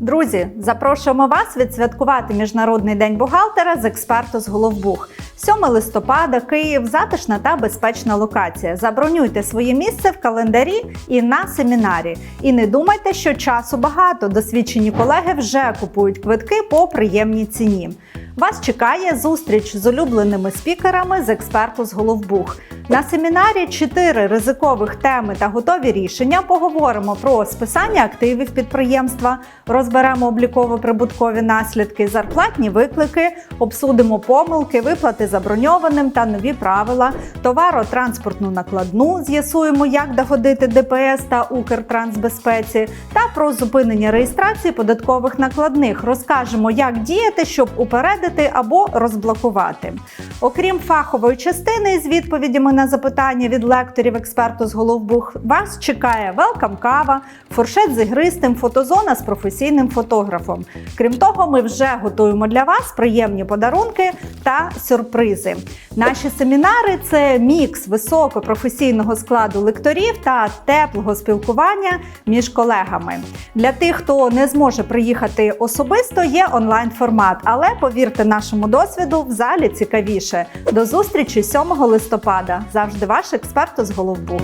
Друзі, запрошуємо вас відсвяткувати Міжнародний день бухгалтера з експерту з Головбух. 7 листопада, Київ, затишна та безпечна локація. Забронюйте своє місце в календарі і на семінарі. І не думайте, що часу багато. Досвідчені колеги вже купують квитки по приємній ціні. Вас чекає зустріч з улюбленими спікерами з експерту з Головбух. На семінарі чотири ризикових теми та готові рішення. Поговоримо про списання активів підприємства, розберемо обліково-прибуткові наслідки, зарплатні виклики, обсудимо помилки, виплати заброньованим та нові правила, товаро-транспортну накладну, з'ясуємо, як догодити ДПС та Укртрансбезпеці, та про зупинення реєстрації податкових накладних. Розкажемо, як діяти, щоб упередити або розблокувати. Окрім фахової частини з відповідями на запитання від лекторів експерту з Головбух, вас чекає велкам кава, фуршет з ігристим, фотозона з професійним фотографом. Крім того, ми вже готуємо для вас приємні подарунки та сюрпризи. Наші семінари це мікс високопрофесійного складу лекторів та теплого спілкування між колегами. Для тих, хто не зможе приїхати особисто, є онлайн формат, але повірте нашому досвіду, в залі цікавіше. До зустрічі 7 листопада. Завжди ваш експерт з Головбух.